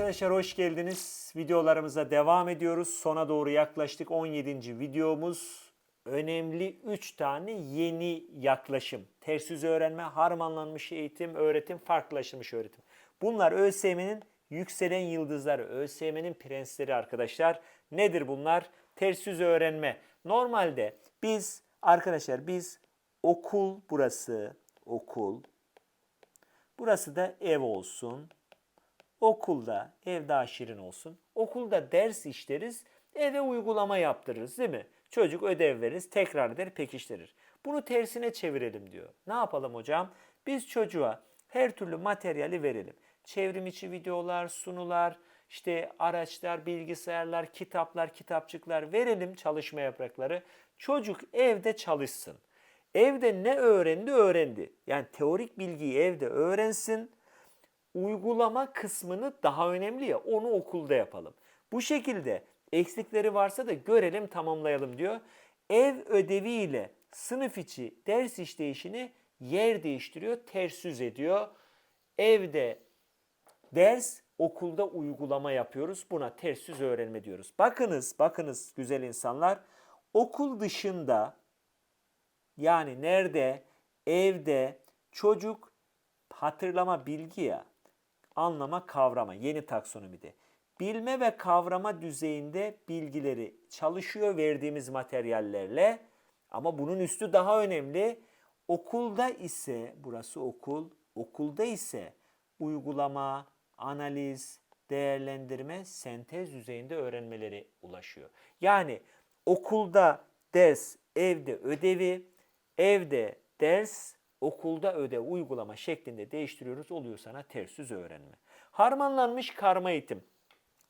Arkadaşlar hoş geldiniz. Videolarımıza devam ediyoruz. Sona doğru yaklaştık. 17. videomuz. Önemli 3 tane yeni yaklaşım. Ters yüz öğrenme, harmanlanmış eğitim, öğretim, farklılaşmış öğretim. Bunlar ÖSYM'nin yükselen yıldızları, ÖSYM'nin prensleri arkadaşlar. Nedir bunlar? Ters yüz öğrenme. Normalde biz arkadaşlar biz okul burası, okul. Burası da ev olsun. Okulda ev daha şirin olsun. Okulda ders işleriz, eve uygulama yaptırırız değil mi? Çocuk ödev veririz, tekrar eder, pekiştirir. Bunu tersine çevirelim diyor. Ne yapalım hocam? Biz çocuğa her türlü materyali verelim. Çevrim içi videolar, sunular, işte araçlar, bilgisayarlar, kitaplar, kitapçıklar verelim çalışma yaprakları. Çocuk evde çalışsın. Evde ne öğrendi öğrendi. Yani teorik bilgiyi evde öğrensin uygulama kısmını daha önemli ya onu okulda yapalım. Bu şekilde eksikleri varsa da görelim tamamlayalım diyor. Ev ödevi ile sınıf içi ders işleyişini yer değiştiriyor, ters yüz ediyor. Evde ders, okulda uygulama yapıyoruz. Buna ters yüz öğrenme diyoruz. Bakınız, bakınız güzel insanlar. Okul dışında yani nerede? Evde çocuk hatırlama bilgi ya anlama kavrama yeni taksonomide. Bilme ve kavrama düzeyinde bilgileri çalışıyor verdiğimiz materyallerle ama bunun üstü daha önemli. Okulda ise burası okul, okulda ise uygulama, analiz, değerlendirme, sentez düzeyinde öğrenmeleri ulaşıyor. Yani okulda ders, evde ödevi, evde ders, okulda ödev uygulama şeklinde değiştiriyoruz. Oluyor sana ters yüz öğrenme. Harmanlanmış karma eğitim.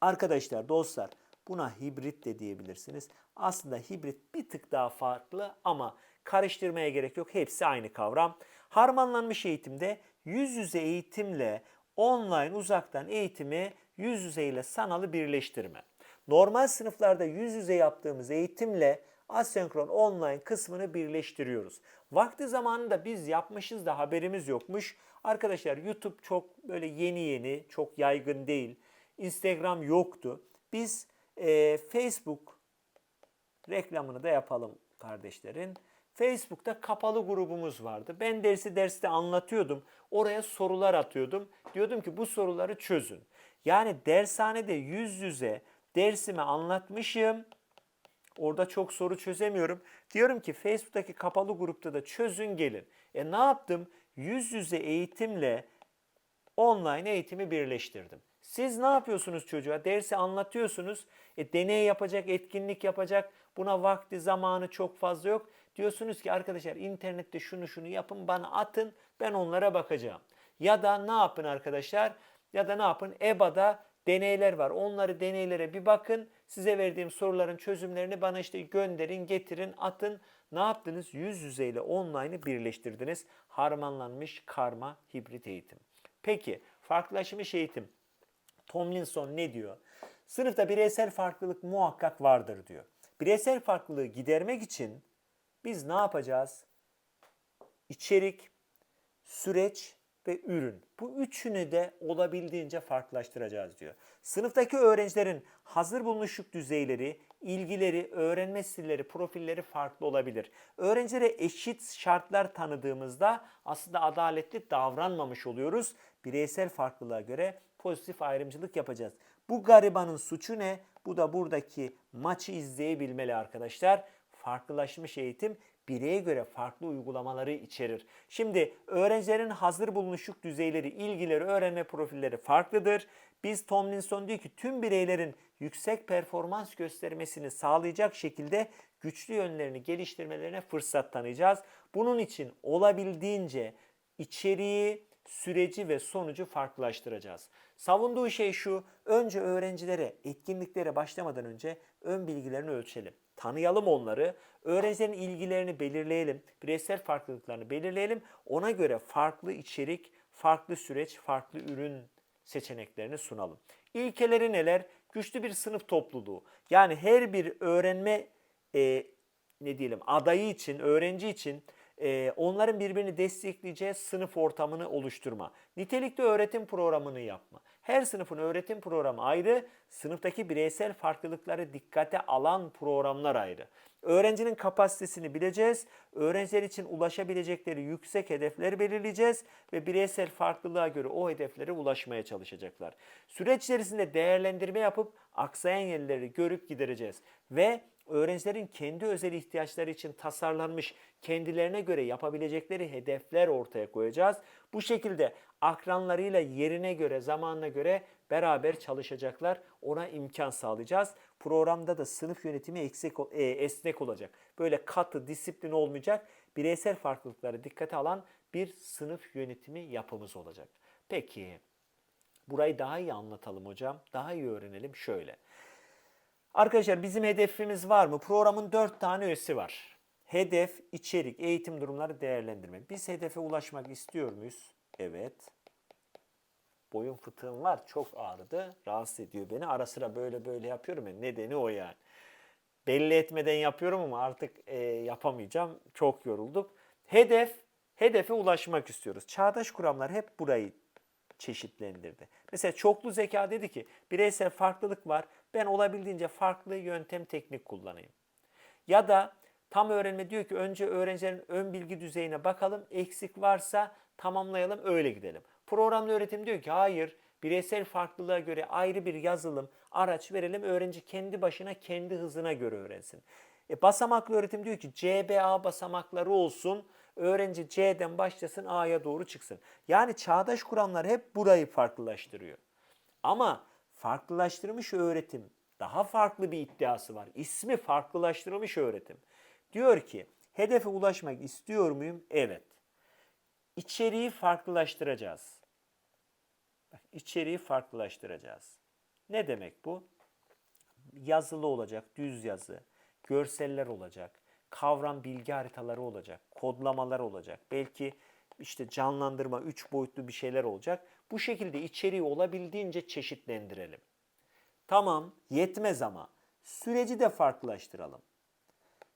Arkadaşlar, dostlar buna hibrit de diyebilirsiniz. Aslında hibrit bir tık daha farklı ama karıştırmaya gerek yok. Hepsi aynı kavram. Harmanlanmış eğitimde yüz yüze eğitimle online uzaktan eğitimi yüz yüze ile sanalı birleştirme. Normal sınıflarda yüz yüze yaptığımız eğitimle asenkron online kısmını birleştiriyoruz. Vakti zamanında biz yapmışız da haberimiz yokmuş. Arkadaşlar YouTube çok böyle yeni yeni, çok yaygın değil. Instagram yoktu. Biz e, Facebook reklamını da yapalım kardeşlerin. Facebook'ta kapalı grubumuz vardı. Ben dersi derste anlatıyordum. Oraya sorular atıyordum. Diyordum ki bu soruları çözün. Yani dershanede yüz yüze dersimi anlatmışım. Orada çok soru çözemiyorum. Diyorum ki Facebook'taki kapalı grupta da çözün gelin. E ne yaptım? Yüz yüze eğitimle online eğitimi birleştirdim. Siz ne yapıyorsunuz çocuğa? Dersi anlatıyorsunuz. E, deney yapacak, etkinlik yapacak. Buna vakti, zamanı çok fazla yok. Diyorsunuz ki arkadaşlar internette şunu şunu yapın bana atın ben onlara bakacağım. Ya da ne yapın arkadaşlar? Ya da ne yapın? EBA'da deneyler var. Onları deneylere bir bakın. Size verdiğim soruların çözümlerini bana işte gönderin, getirin, atın. Ne yaptınız? Yüz yüzeyle online'ı birleştirdiniz. Harmanlanmış karma hibrit eğitim. Peki farklılaşmış eğitim. Tomlinson ne diyor? Sınıfta bireysel farklılık muhakkak vardır diyor. Bireysel farklılığı gidermek için biz ne yapacağız? İçerik, süreç ve ürün. Bu üçünü de olabildiğince farklılaştıracağız diyor. Sınıftaki öğrencilerin hazır bulunuşluk düzeyleri, ilgileri, öğrenme stilleri, profilleri farklı olabilir. Öğrencilere eşit şartlar tanıdığımızda aslında adaletli davranmamış oluyoruz. Bireysel farklılığa göre pozitif ayrımcılık yapacağız. Bu garibanın suçu ne? Bu da buradaki maçı izleyebilmeli arkadaşlar. Farklılaşmış eğitim bireye göre farklı uygulamaları içerir. Şimdi öğrencilerin hazır bulunuşluk düzeyleri, ilgileri, öğrenme profilleri farklıdır. Biz Tomlinson diyor ki tüm bireylerin yüksek performans göstermesini sağlayacak şekilde güçlü yönlerini geliştirmelerine fırsat tanıyacağız. Bunun için olabildiğince içeriği, süreci ve sonucu farklılaştıracağız. Savunduğu şey şu, önce öğrencilere etkinliklere başlamadan önce ön bilgilerini ölçelim. Tanıyalım onları, öğrencilerin ilgilerini belirleyelim, bireysel farklılıklarını belirleyelim. Ona göre farklı içerik, farklı süreç, farklı ürün seçeneklerini sunalım. İlkeleri neler? Güçlü bir sınıf topluluğu. Yani her bir öğrenme e, ne diyelim adayı için, öğrenci için Ee, onların birbirini destekleyeceği sınıf ortamını oluşturma. Nitelikli öğretim programını yapma. Her sınıfın öğretim programı ayrı, sınıftaki bireysel farklılıkları dikkate alan programlar ayrı. Öğrencinin kapasitesini bileceğiz, öğrenciler için ulaşabilecekleri yüksek hedefler belirleyeceğiz ve bireysel farklılığa göre o hedeflere ulaşmaya çalışacaklar. Süreç içerisinde değerlendirme yapıp aksayan yerleri görüp gidereceğiz ve öğrencilerin kendi özel ihtiyaçları için tasarlanmış kendilerine göre yapabilecekleri hedefler ortaya koyacağız. Bu şekilde akranlarıyla yerine göre, zamanına göre beraber çalışacaklar. Ona imkan sağlayacağız. Programda da sınıf yönetimi eksik, e, esnek olacak. Böyle katı, disiplin olmayacak. Bireysel farklılıkları dikkate alan bir sınıf yönetimi yapımız olacak. Peki, burayı daha iyi anlatalım hocam. Daha iyi öğrenelim şöyle. Arkadaşlar bizim hedefimiz var mı? Programın 4 tane öğesi var. Hedef, içerik, eğitim durumları değerlendirme. Biz hedefe ulaşmak istiyor muyuz? Evet. Boyun fıtığım var. Çok ağrıdı. Rahatsız ediyor beni. Ara sıra böyle böyle yapıyorum. ya. Nedeni o yani. Belli etmeden yapıyorum ama artık e, yapamayacağım. Çok yorulduk. Hedef, hedefe ulaşmak istiyoruz. Çağdaş kuramlar hep burayı çeşitlendirdi. Mesela çoklu zeka dedi ki bireysel farklılık var. Ben olabildiğince farklı yöntem teknik kullanayım. Ya da tam öğrenme diyor ki önce öğrencilerin ön bilgi düzeyine bakalım. Eksik varsa tamamlayalım öyle gidelim. Programlı öğretim diyor ki hayır bireysel farklılığa göre ayrı bir yazılım, araç verelim. Öğrenci kendi başına kendi hızına göre öğrensin. E, basamaklı öğretim diyor ki CBA basamakları olsun. Öğrenci C'den başlasın A'ya doğru çıksın. Yani çağdaş kuramlar hep burayı farklılaştırıyor. Ama farklılaştırmış öğretim daha farklı bir iddiası var. İsmi farklılaştırılmış öğretim. Diyor ki hedefe ulaşmak istiyor muyum? Evet. İçeriği farklılaştıracağız. Bak, içeriği farklılaştıracağız. Ne demek bu? Yazılı olacak, düz yazı, görseller olacak, kavram bilgi haritaları olacak, kodlamalar olacak. Belki işte canlandırma, üç boyutlu bir şeyler olacak. Bu şekilde içeriği olabildiğince çeşitlendirelim. Tamam, yetmez ama süreci de farklılaştıralım.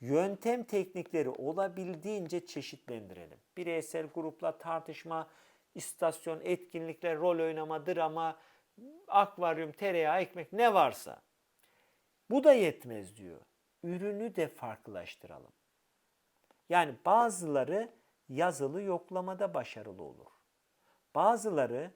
Yöntem teknikleri olabildiğince çeşitlendirelim. Bireysel grupla tartışma, istasyon, etkinlikler, rol oynama, drama, akvaryum, tereyağı, ekmek ne varsa. Bu da yetmez diyor. Ürünü de farklılaştıralım. Yani bazıları yazılı yoklamada başarılı olur. Bazıları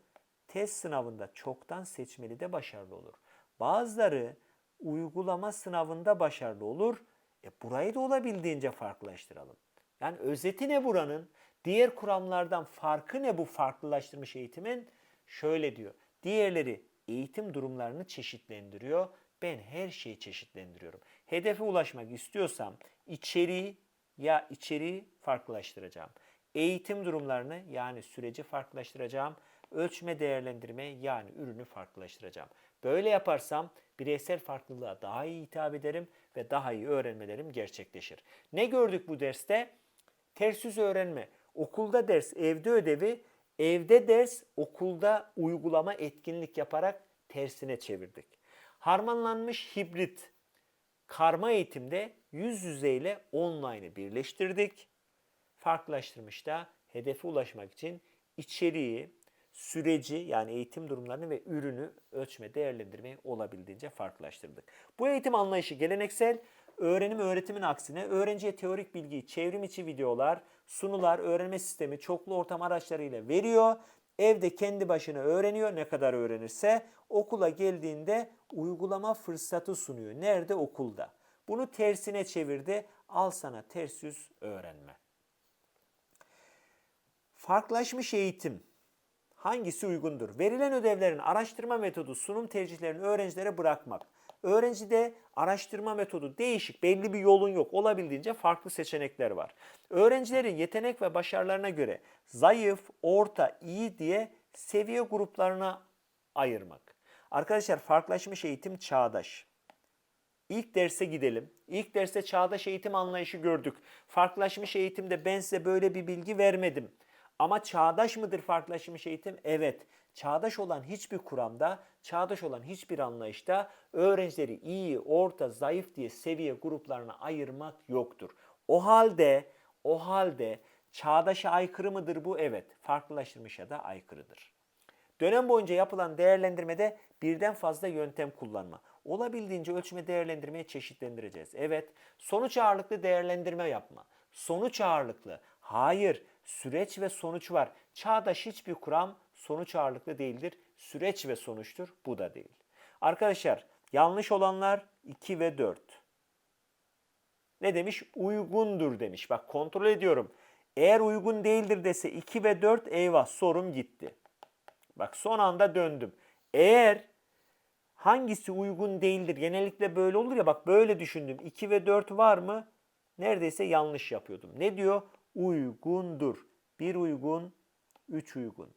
test sınavında çoktan seçmeli de başarılı olur. Bazıları uygulama sınavında başarılı olur. E burayı da olabildiğince farklılaştıralım. Yani özeti ne buranın? Diğer kuramlardan farkı ne bu farklılaştırmış eğitimin? Şöyle diyor. Diğerleri eğitim durumlarını çeşitlendiriyor. Ben her şeyi çeşitlendiriyorum. Hedefe ulaşmak istiyorsam içeriği ya içeriği farklılaştıracağım. Eğitim durumlarını yani süreci farklılaştıracağım. Ölçme değerlendirme yani ürünü farklılaştıracağım. Böyle yaparsam bireysel farklılığa daha iyi hitap ederim ve daha iyi öğrenmelerim gerçekleşir. Ne gördük bu derste? Ters yüz öğrenme. Okulda ders, evde ödevi, evde ders, okulda uygulama etkinlik yaparak tersine çevirdik. Harmanlanmış hibrit karma eğitimde yüz yüze ile online'ı birleştirdik. Farklılaştırmış da hedefe ulaşmak için içeriği, süreci yani eğitim durumlarını ve ürünü ölçme, değerlendirmeyi olabildiğince farklılaştırdık. Bu eğitim anlayışı geleneksel, öğrenim öğretimin aksine öğrenciye teorik bilgiyi çevrim içi videolar, sunular, öğrenme sistemi çoklu ortam araçlarıyla veriyor. Evde kendi başına öğreniyor ne kadar öğrenirse okula geldiğinde uygulama fırsatı sunuyor. Nerede? Okulda. Bunu tersine çevirdi. Al sana ters yüz öğrenme. Farklılaşmış eğitim hangisi uygundur? Verilen ödevlerin araştırma metodu, sunum tercihlerini öğrencilere bırakmak. Öğrencide araştırma metodu değişik, belli bir yolun yok. Olabildiğince farklı seçenekler var. Öğrencilerin yetenek ve başarılarına göre zayıf, orta, iyi diye seviye gruplarına ayırmak. Arkadaşlar farklılaşmış eğitim çağdaş. İlk derse gidelim. İlk derste çağdaş eğitim anlayışı gördük. Farklılaşmış eğitimde ben size böyle bir bilgi vermedim. Ama çağdaş mıdır farklılaşmış eğitim? Evet. Çağdaş olan hiçbir kuramda, çağdaş olan hiçbir anlayışta öğrencileri iyi, orta, zayıf diye seviye gruplarına ayırmak yoktur. O halde, o halde Çağdaşa aykırı mıdır bu? Evet. Farklılaştırmışa da aykırıdır. Dönem boyunca yapılan değerlendirmede birden fazla yöntem kullanma. Olabildiğince ölçme değerlendirmeyi çeşitlendireceğiz. Evet. Sonuç ağırlıklı değerlendirme yapma. Sonuç ağırlıklı. Hayır. Süreç ve sonuç var. Çağdaş hiçbir kuram sonuç ağırlıklı değildir. Süreç ve sonuçtur. Bu da değil. Arkadaşlar yanlış olanlar 2 ve 4. Ne demiş? Uygundur demiş. Bak kontrol ediyorum. Eğer uygun değildir dese 2 ve 4 eyvah sorum gitti. Bak son anda döndüm. Eğer hangisi uygun değildir? Genellikle böyle olur ya bak böyle düşündüm. 2 ve 4 var mı? Neredeyse yanlış yapıyordum. Ne diyor? Uygundur. Bir uygun, üç uygun.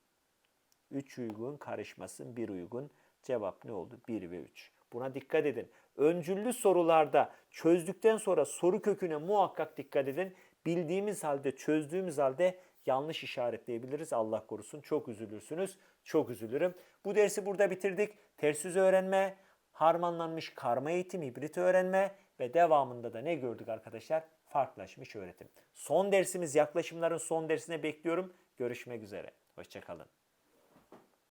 3 uygun karışmasın, bir uygun. Cevap ne oldu? 1 ve 3. Buna dikkat edin. Öncüllü sorularda çözdükten sonra soru köküne muhakkak dikkat edin. Bildiğimiz halde, çözdüğümüz halde yanlış işaretleyebiliriz. Allah korusun. Çok üzülürsünüz. Çok üzülürüm. Bu dersi burada bitirdik. Ters yüz öğrenme, harmanlanmış karma eğitim, hibrit öğrenme ve devamında da ne gördük arkadaşlar? Farklılaşmış öğretim. Son dersimiz yaklaşımların son dersine bekliyorum. Görüşmek üzere. Hoşçakalın.